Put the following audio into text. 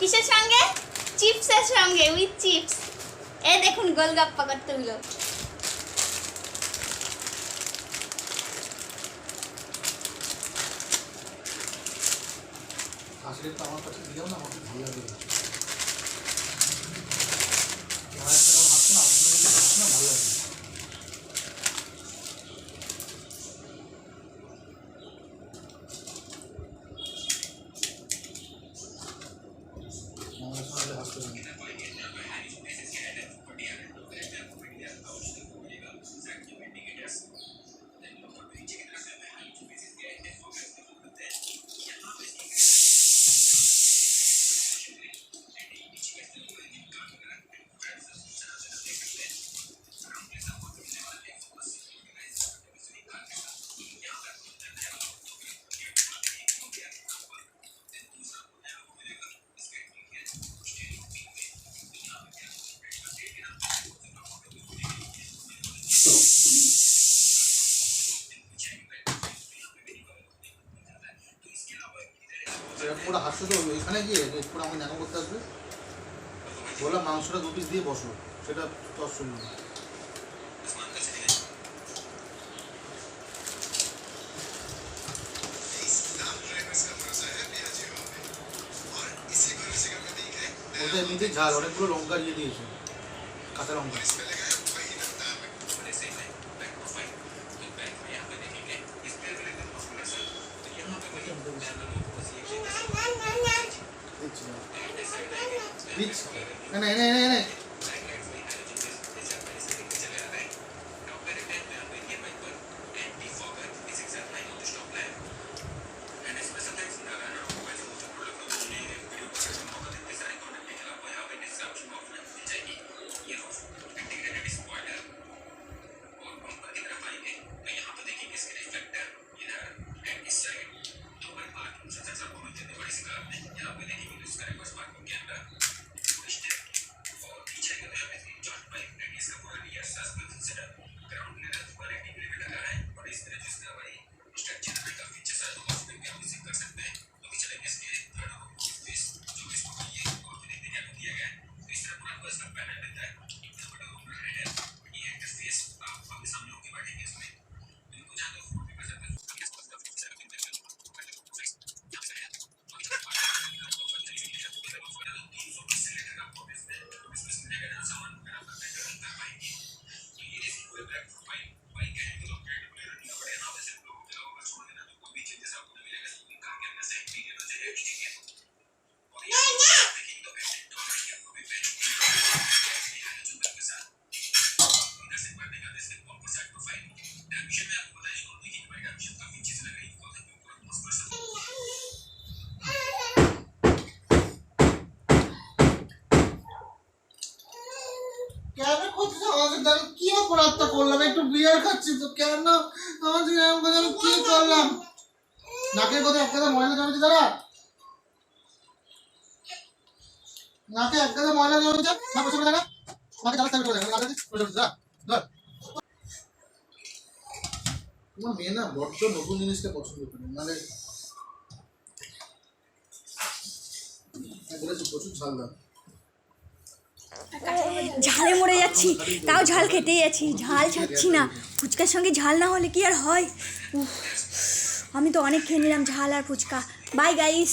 কিসের সঙ্গে? চিপসের সঙ্গে উইথ চিপস এ দেখুন গোলগাপ্পা কতগুলো। আসলে তো আমার কাছে দিলেও না, আমাকে ভালো লাগে আমার একটা যখন হাসছে না আমার সঙ্গে যদি হাসছে না ভালো লাগে আমার সঙ্গে হাসতে পারে না। করে হাসছে তো ওইখানে গিয়ে যে পুরো আমাকে দেখা করতে আসবে। বললাম মাংসটা দু পিস দিয়ে বসো, সেটা তোর শুনলো ওটা এমনিতেই ঝাল, অনেকগুলো লঙ্কা দিয়ে দিয়েছে, কাঁচা লঙ্কা। Bitch. Ini, ini, ini, ini. কেন করছিস আমাকে জানো কি অপরাধটা করলাম একটু বিয়ার খাচ্ছি তো। কেন? আমাকে এরকম কি করলাম? নাকের কথা এক কথা ময়লা জমেছে দাঁড়া নাকে এক কথা ময়লা জমেছে? না, বসে দেখা নাকে জ্বালা থাকবে দেখা নাকে বসে বসে ধর। তোমার মেয়ে না বড্ড নতুন জিনিসটা পছন্দ করে। মানে প্রচুর ঝাল দাও ঝালে মরে যাচ্ছি, তাও ঝাল খেতেই যাচ্ছি, ঝাল ছাড়ছি না। ফুচকার সঙ্গে ঝাল না হলে কি আর হয়? আমি তো অনেক খেয়ে নিলাম ঝাল আর ফুচকা। Bye guys